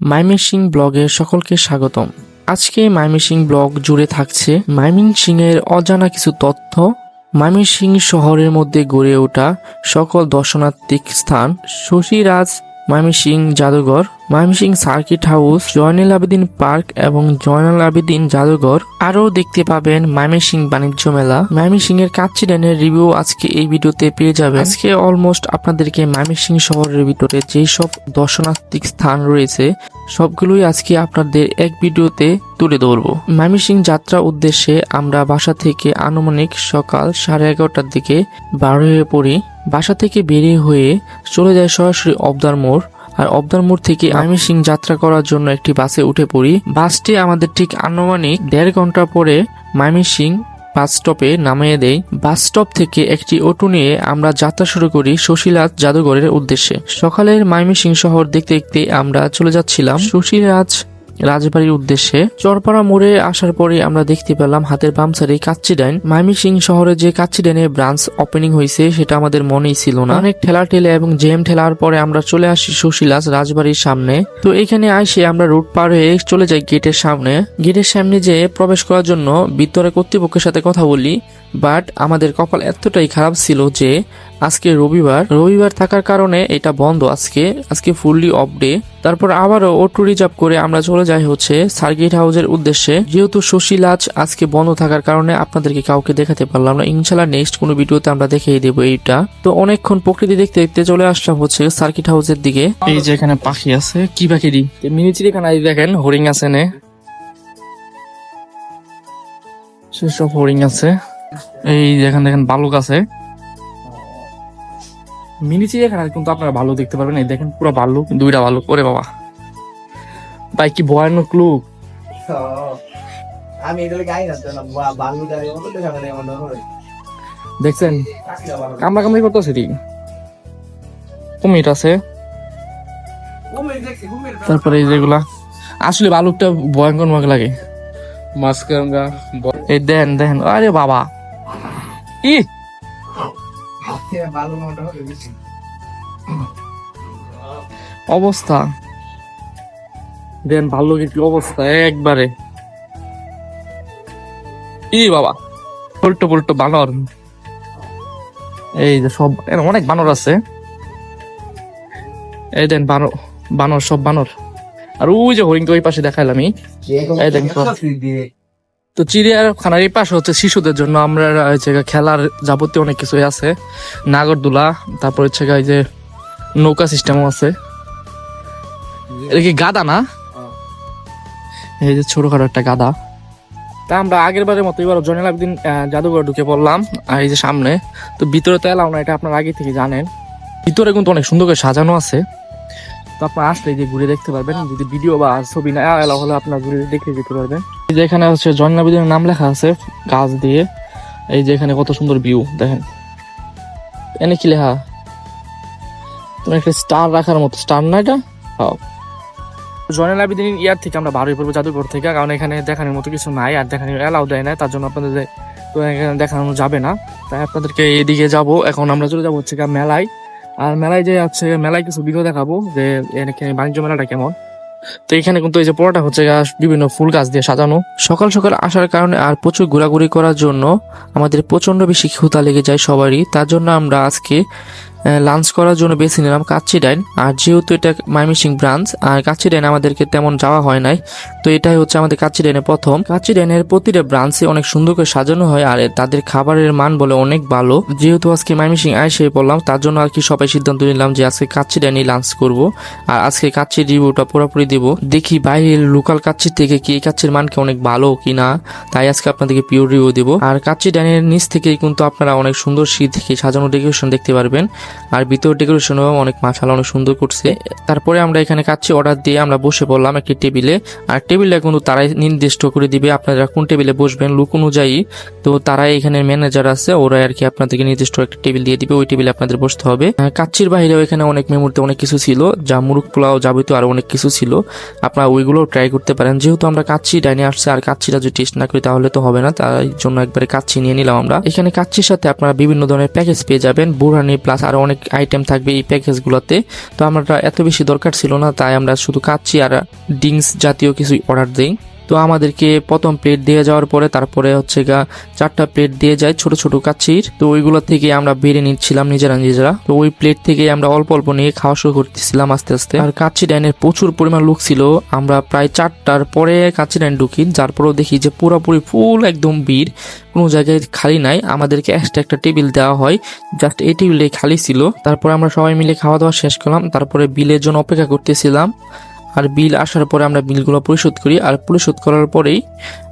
মাইমিসিং ব্লগে সকলকে স্বাগতম। আজকে মাইমিসিং ব্লগ জুড়ে থাকছে মাইমিনসিং এর অজানা কিছু তথ্য। মাইমিসিং শহরের মধ্যে গড়ে ওঠা সকল দর্শনার্থিক স্থান শশীরাজ মাইমিসিং জাদুঘর Mymensingh circuit house, Zainul Abedin park এবং জয়নুল আবেদিন জাদুঘর। আরও দেখতে পাবেন মাইমিসিং বাণিজ্য মেলা। মাইমিসিং এর কাচ্চি ড্যানের রিভিউ আজকে এই ভিডিওতে পেয়ে যাবেন। আজকে অলমোস্ট আপনাদেরকে মাইমিসিং শহরের ভিতরে যেই সব দর্শনার্থিক স্থান রয়েছে, সবগুলোই আজকে আপনাদের এক ভিডিওতে তুলে ধরবো। মাইমিসিং যাত্রা উদ্দেশ্যে আমরা বাসা থেকে আনুমানিক সকাল সাড়ে এগারোটার দিকে বার হয়ে পড়ি। বাসা থেকে বেরিয়ে হয়ে চলে যায় সরাসরি অবদার মোড়। আর অবদার মোড় থেকে মাইমিসিং যাত্রা করার জন্য একটি বাসে উঠে পড়ি। বাসটি আমাদের ঠিক আনুমানিক দেড় ঘণ্টা পরে মাইমিসিং বাস স্টপে নামিয়ে দেয়। বাস স্টপ থেকে একটি অটো নিয়ে আমরা যাত্রা শুরু করি সুশীলাজ জাদুঘরের উদ্দেশ্যে। সকালের মাইমিসিং শহর দেখতে দেখতে আমরা চলে যাচ্ছিলাম সুশীলাজ রাজবাড়ির উদ্দেশ্যে চরপাড়া মোড়ে আসার পরে আমরা দেখতে পেলাম হাতের বাম সাইডে কাচ্চি ডাইন। মাইমিসিং শহরে যে কাচ্চি ডাইনের ব্রাঞ্চ ওপেনিং হয়েছে, সেটা আমাদের মনেই ছিল না। অনেক ঠেলা ঠেলে এবং জেম ঠেলার পরে আমরা চলে আসি সুশীলাস রাজবাড়ির সামনে। তো এখানে আইসে আমরা রুট পার হয়ে চলে যাই গেটের সামনে। গেটের সামনে যে প্রবেশ করার জন্য ভিতরে কর্তৃপক্ষের সাথে কথা বলি। বাট আমাদের কপাল এতটাই খারাপ ছিল যে আজকে রবিবার। রবিবার থাকার কারণে এটা বন্ধ আজকে। আজকে ফুললি অফ ডে তারপর আবারও অটো রিজার্ভ করে আমরা চলে যাই হচ্ছে সার্কিট হাউসের উদ্দেশ্যে। যেহেতু সুশীলাজ আজকে বন্ধ থাকার কারণে আপনাদেরকে কাউকে দেখাতে পারলাম না। ইনশাল্লাহ নেক্সট কোনো ভিডিওতে আমরা দেখিয়ে দেবো এইটা। তো অনেকক্ষণ প্রকৃতি দেখতে দেখতে চলে আসলাম হচ্ছে সার্কিট হাউসের দিকে। এই যে এখানে পাখি আছে কি পাখি দি মিনি চিড়িয়াখানায় দেখেন হরিং আছে নে। সেসব হরিং আছে। এই যেখানে দেখেন বালুক আছে। মিনি চিড়িয়াখানা কিন্তু আপনারা ভালো দেখতে পারবেন। এই দেখেন পুরো ভালো দুইটা ভালো ওরে বাবা। ভাই কি ভয়ানক লুক। আমি গাই না দেখছেন? কামড়া কামড়ি করতেছে ঠিক। কুমির আছে। তারপরে এই যেগুলা। আসলে ভালুকটা ভয়ঙ্কর মগ লাগে। মাছকাঙ্গা এই দেন দেন। আরে বাবা। ই বালু মোটা হবে বেশি। অবস্থা। দেন ভালো কি অবস্থা? একবারে। ই বাবা পল্টো পল্টো বানর। এই যে সব অনেক বানর আছে। এই দেন বানর বানর সব বানর। আর ওই যে হরিণ তো ওই পাশে দেখাইলাম এই সব। তো চিড়িয়াখানার এই পাশে হচ্ছে শিশুদের জন্য আমরা হচ্ছে খেলার যাবতীয় অনেক কিছুই আছে। নাগরদোলা তারপর হচ্ছে এই যে নৌকা সিস্টেমও আছে। এটা কি গাদা না? এই যে ছোটখাটো একটা গাদা। তা আমরা আগের বারের মতো এবার জয়নাল আবেদিন আহ, জাদুঘর ঢুকে পড়লাম আর এই যে সামনে। তো ভিতরে তো এলাও না এটা আপনার আগে থেকে জানেন। ভিতরে কিন্তু অনেক সুন্দর করে সাজানো আছে। তো আপনার আসলে এই যে ঘুরে দেখতে পারবেন যদি ভিডিও বা ছবি না এলাও হলে আপনার ঘুরে দেখে যেতে পারবেন। এই যে এখানে হচ্ছে জয়নাল আবেদিনের নাম লেখা আছে, গাছ দিয়ে। এই যে এখানে কত সুন্দর ভিউ দেখেন। এনে কি লেখা? তুমি একটা স্টার রাখার মতো স্টার না এটা? হ্যাঁ। জয়নাল ইয়ার থেকে আমরা বারোই পড়ব জাদুঘর থেকে, কারণ এখানে দেখানোর মতো কিছু নাই, আর দেখানোর অ্যালাউ দেয় না তার জন্য আপনাদের এখানে দেখানো যাবে না। তাই আপনাদেরকে এদিকে যাব, এখন আমরা চলে যাব হচ্ছে মেলায়। আর মেলায় যে আছে, মেলায় কিছু ভিডিও দেখাবো, যে এখানে বাণিজ্য মেলাটা কেমন। তো এখানে কিন্তু এই যে পড়াটা হচ্ছে বিভিন্ন ফুল গাছ দিয়ে সাজানো। সকাল সকাল আসার কারণে আর প্রচুর ঘোরাঘুরি করার জন্য আমাদের প্রচণ্ড বেশি ক্ষুতা লেগে যায় সবারই। তার জন্য আমরা আজকে লাঞ্চ করার জন্য বেছে নিলাম কাচ্চি ডাইন। আর যেহেতু এটা মাইমিসিং ব্রাঞ্চ, আর কাচ্চি ডাইন আমাদেরকে তেমন যাওয়া হয় নাই, তো এটাই হচ্ছে আমাদের কাচ্চি ডাইনের প্রথম। কাচ্চি ডাইনের প্রতিটা ব্রাঞ্চে অনেক সুন্দর করে সাজানো হয়, আর তাদের খাবারের মান বলে অনেক ভালো। যেহেতু আজকে মাইমিসিং আইসে পড়লাম, তার জন্য আর কি সবাই সিদ্ধান্ত নিলাম যে আজকে কাচ্চি ডাইনে লাঞ্চ করব। আর আজকে কাচ্চির রিভিউটা পুরোপুরি দিব। দেখি বাইরের লোকাল কাচ্চির থেকে কি এই কাচ্চির মান কি অনেক ভালো কি না তাই আজকে আপনাদেরকে পিওর রিভিউ দিব। আর কাচ্চি ডাইনের নিচ থেকেই কিন্তু আপনারা অনেক সুন্দর শীত থেকে সাজানো ডেকোরেশন দেখতে পারবেন। আর ভিতর ডেকোরেশনও অনেক মাছালা অনেক সুন্দর করছে। তারপরে আমরা এখানে কাচ্চি অর্ডার দিয়ে আমরা বসে পড়লাম একটি টেবিলে আর টেবিলটা কিন্তু তারাই নির্দিষ্ট করে দিবে আপনারা কোন টেবিলে বসবেন লুক অনুযায়ী। তো তারাই এখানে ম্যানেজার আছে ওরা আর কি আপনাদেরকে নির্দিষ্ট একটা টেবিল দিয়ে দিবে, ওই টেবিলে আপনাদের বসতে হবে। আর কাচ্চির বাইরেও এখানে অনেক মেমুরিতে অনেক কিছু ছিল, যা মুরুক পোলাও যাবতীয় আরও অনেক কিছু ছিল। আপনারা ওইগুলো ট্রাই করতে পারেন। যেহেতু আমরা কাচ্চি ডাইনে আসছে, আর কাচ্চিটা যদি টেস্ট না করি তাহলে তো হবে না, তাই জন্য একবারে কাচ্চি নিয়ে নিলাম আমরা। এখানে কাচ্চির সাথে আপনারা বিভিন্ন ধরনের প্যাকেজ পেয়ে যাবেন বুড়ানি প্লাস আরও আরও অনেক আইটেম থাকবে এই প্যাকেজগুলোতে তো আমরা এত বেশি দরকার ছিল না, তাই আমরা শুধু কাচ্ছি আর ডিংস জাতীয় কিছু অর্ডার দিই। তো আমাদেরকে প্রথম প্লেট দিয়ে যাওয়ার পরে তারপরে হচ্ছে গা চারটা প্লেট দিয়ে যায় ছোট ছোট কাচ্চির তো ওইগুলো থেকে আমরা বেড়ে নিচ্ছিলাম নিজেরা নিজেরা। তো ওই প্লেট থেকে আমরা অল্প অল্প নিয়ে খাওয়া শুরু করতেছিলাম আস্তে আস্তে। আর কাচ্চি ডাইনের প্রচুর পরিমাণ লোক ছিল। আমরা প্রায় চারটার পরে কাচ্চি ডাইন ঢুকি, যার পরেও দেখি যে পুরোপুরি ফুল একদম ভিড়। কোনো জায়গায় খালি নাই। আমাদেরকে এক্সট্রা একটা টেবিল দেওয়া হয়। জাস্ট এই টেবিলে খালি ছিল। তারপরে আমরা সবাই মিলে খাওয়া দাওয়া শেষ করলাম। তারপরে বিলের জন্য অপেক্ষা করতেছিলাম। আর বিল আসার পরে আমরা বিলগুলো পরিশোধ করি আর পরিশোধ করার পরেই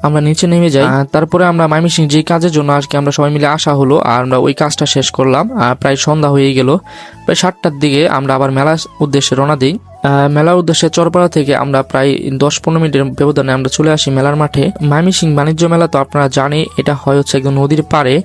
আমরা নিচে নেমে যাই। তারপরে আমরা মাইমিসিং যে কাজের জন্য আজকে আমরা সবাই মিলে আসা হলো আর আমরা ওই কাজটা শেষ করলাম আর প্রায় সন্ধ্যা হয়ে গেল। প্রায় সাতটার দিকে আমরা আবার মেলার উদ্দেশ্যে রওনা দিই। আহ, মেলার উদ্দেশ্যে চরপাড়া থেকে আমরা প্রায় দশ পনেরো মিনিটের ব্যবধানে আমরা চলে আসি মেলার মাঠে। মাইমিসিং বাণিজ্য মেলা তো আপনারা জানি এটা হয় হচ্ছে একদম নদীর পাড়ে।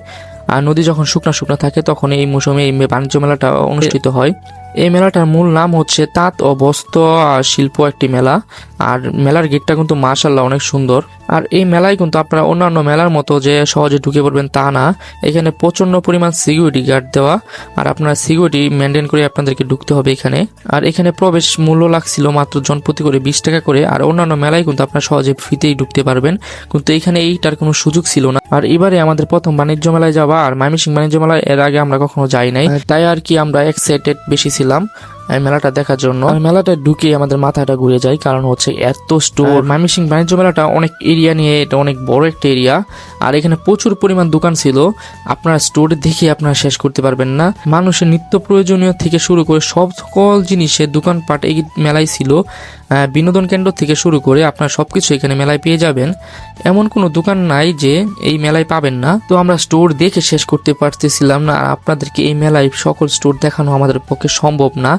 আর নদী যখন শুকনা শুকনা থাকে তখন এই মৌসুমে এই বাণিজ্য মেলাটা অনুষ্ঠিত হয়। এই মেলাটার মূল নাম হচ্ছে তাঁত ও বস্ত্র শিল্প একটি মেলা। আর মেলার গেটটা কিন্তু মাশাল্লাহ অনেক সুন্দর। আর এই মেলায় কিন্তু আপনারা অন্যান্য মেলার মতো যে সহজে ঢুকে পড়বেন তা না। এখানে প্রচণ্ড পরিমাণ সিকিউরিটি গার্ড দেওয়া। আর আপনারা সিকিউরিটি মেনটেন করে আপনাদেরকে ঢুকতে হবে এখানে। আর এখানে প্রবেশ মূল্য লাগছিল মাত্র জনপ্রতি করে বিশ টাকা করে। আর অন্যান্য মেলায় কিন্তু আপনারা সহজে ফ্রিতেই ঢুকতে পারবেন। কিন্তু এখানে এইটার কোনো সুযোগ ছিল না। আর এবারে আমাদের প্রথম বাণিজ্য মেলায় যাওয়া আর মাইমিসিং বাণিজ্য মেলায় এর আগে আমরা কখনো যাই নাই। তাই আর কি আমরা এক্সাইটেড বেশি ছিলাম এই মেলাটা দেখার জন্য। আর মেলাটা ঢুকে আমাদের মাথাটা ঘুরে যায় কারণ হচ্ছে এত স্টোর মাইমিসিং বাণিজ্য মেলাটা অনেক এরিয়া নিয়ে এটা অনেক বড় একটা এরিয়া আর এখানে প্রচুর পরিমাণ দোকান ছিল। আপনার স্টোরে দেখে আপনারা শেষ করতে পারবেন না। মানুষের নিত্য প্রয়োজনীয় থেকে শুরু করে সব সকল জিনিসের দোকানপাট এই মেলায় ছিল। বিনোদন কেন্দ্র থেকে শুরু করে আপনার সবকিছু এখানে মেলায় পেয়ে যাবেন। এমন কোনো দোকান নাই যে এই মেলায় পাবেন না। তো আমরা স্টোর দেখে শেষ করতে পারতেছিলাম না। আর আপনাদেরকে এই মেলায় সকল স্টোর দেখানো আমাদের পক্ষে সম্ভব না।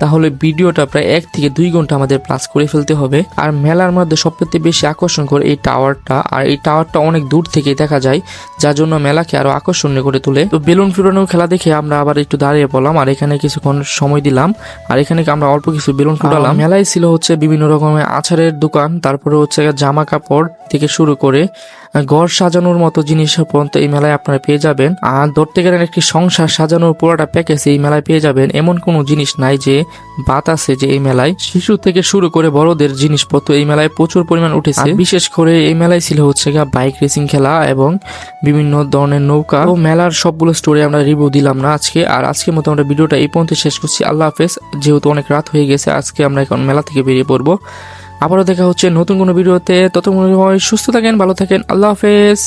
তাহলে ভিডিওটা প্রায় এক থেকে দুই ঘণ্টা আমাদের প্লাস করে ফেলতে হবে। আর মেলার মধ্যে সবথেকে বেশি আকর্ষণ করে এই টাওয়ারটা আর এই টাওয়ারটা অনেক দূর থেকে দেখা যায় যার জন্য মেলাকে আরও আকর্ষণীয় করে তোলে। তো বেলুন ফুটানোর খেলা দেখে আমরা আবার একটু দাঁড়িয়ে পড়লাম আর এখানে কিছুক্ষণ সময় দিলাম। আর এখানে আমরা অল্প কিছু বেলুন ফুটালাম। মেলায় ছিল হচ্ছে বিভিন্ন রকমের আচারের দোকান তারপরে হচ্ছে জামা কাপড় থেকে শুরু করে ঘর সাজানোর মতো জিনিস পর্যন্ত এই মেলায় আপনারা পেয়ে যাবেন। আর ধরতে গেলেন একটি সংসার সাজানোর পুরোটা প্যাকেজ এই মেলায় পেয়ে যাবেন। এমন কোনো জিনিস নাই যে বাত আছে যে এই মেলায়। শিশু থেকে শুরু করে বড়দের জিনিসপত্র এই মেলায় প্রচুর পরিমাণ উঠেছে। বিশেষ করে এই মেলায় ছিল হচ্ছে গিয়ে বাইক রেসিং খেলা এবং বিভিন্ন ধরনের নৌকা। ও মেলার সবগুলো স্টোরি আমরা রিভিউ দিলাম না আজকে। আর আজকে মতো আমরা ভিডিওটা এই পর্যন্ত শেষ করছি। আল্লাহ হাফেজ। যেহেতু অনেক রাত হয়ে গেছে, আজকে আমরা এখন মেলা থেকে বেরিয়ে পড়ব। আবারও দেখা হচ্ছে নতুন কোনো ভিডিওতে। ততক্ষণ সুস্থ থাকেন ভালো থাকেন। আল্লাহ হাফেজ।